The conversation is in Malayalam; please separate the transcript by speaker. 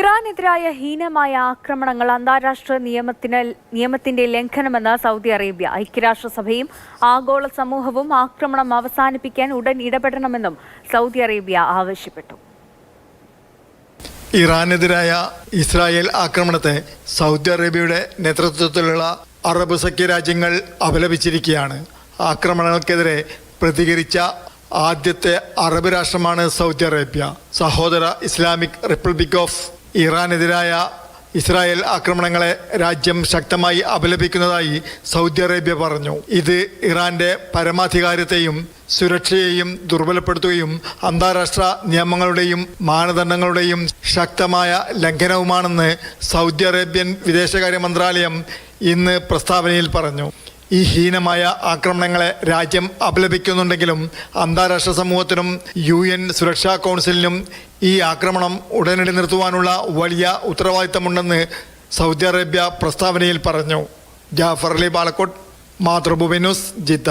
Speaker 1: ഇറാനെതിരായ ഹീനമായ ആക്രമണങ്ങൾ അന്താരാഷ്ട്ര നിയമത്തിന് നിയമത്തിന്റെ ലംഘനമെന്ന് സൗദി അറേബ്യ ഐക്യരാഷ്ട്രസഭയും ആഗോള സമൂഹവും ആക്രമണം അവസാനിപ്പിക്കാൻ ഉടൻ ഇടപെടണമെന്നും സൗദി അറേബ്യ ആവശ്യപ്പെട്ടു.
Speaker 2: ഇറാനെതിരായ ഇസ്രായേൽ ആക്രമണത്തെ സൗദി അറേബ്യയുടെ നേതൃത്വത്തിലുള്ള അറബ് സഖ്യ രാജ്യങ്ങൾ അപലപിച്ചിരിക്കുകയാണ്. ആക്രമണങ്ങൾക്കെതിരെ പ്രതികരിച്ച ആദ്യത്തെ അറബ് രാഷ്ട്രമാണ് സൗദി അറേബ്യ. സഹോദര ഇസ്ലാമിക് റിപ്പബ്ലിക് ഓഫ് ഇറാനെതിരായ ഇസ്രായേൽ ആക്രമണങ്ങളെ രാജ്യം ശക്തമായി അപലപിക്കുന്നതായി സൗദി അറേബ്യ പറഞ്ഞു. ഇത് ഇറാന്റെ പരമാധികാരത്തെയും സുരക്ഷയെയും ദുർബലപ്പെടുത്തുകയും അന്താരാഷ്ട്ര നിയമങ്ങളുടെയും മാനദണ്ഡങ്ങളുടെയും ശക്തമായ ലംഘനവുമാണെന്ന് സൗദി അറേബ്യൻ വിദേശകാര്യ മന്ത്രാലയം ഇന്ന് പ്രസ്താവനയിൽ പറഞ്ഞു. ഈ ഹീനമായ ആക്രമണങ്ങളെ രാജ്യം അപലപിക്കുന്നുണ്ടെങ്കിലും അന്താരാഷ്ട്ര സമൂഹത്തിനും യു എൻ സുരക്ഷാ കൗൺസിലിനും ഈ ആക്രമണം ഉടനടി നിർത്തുവാനുള്ള വലിയ ഉത്തരവാദിത്തമുണ്ടെന്ന് സൗദി അറേബ്യ പ്രസ്താവനയിൽ പറഞ്ഞു. Jafar Ali Balakot Mathrubhumi news Jeddah.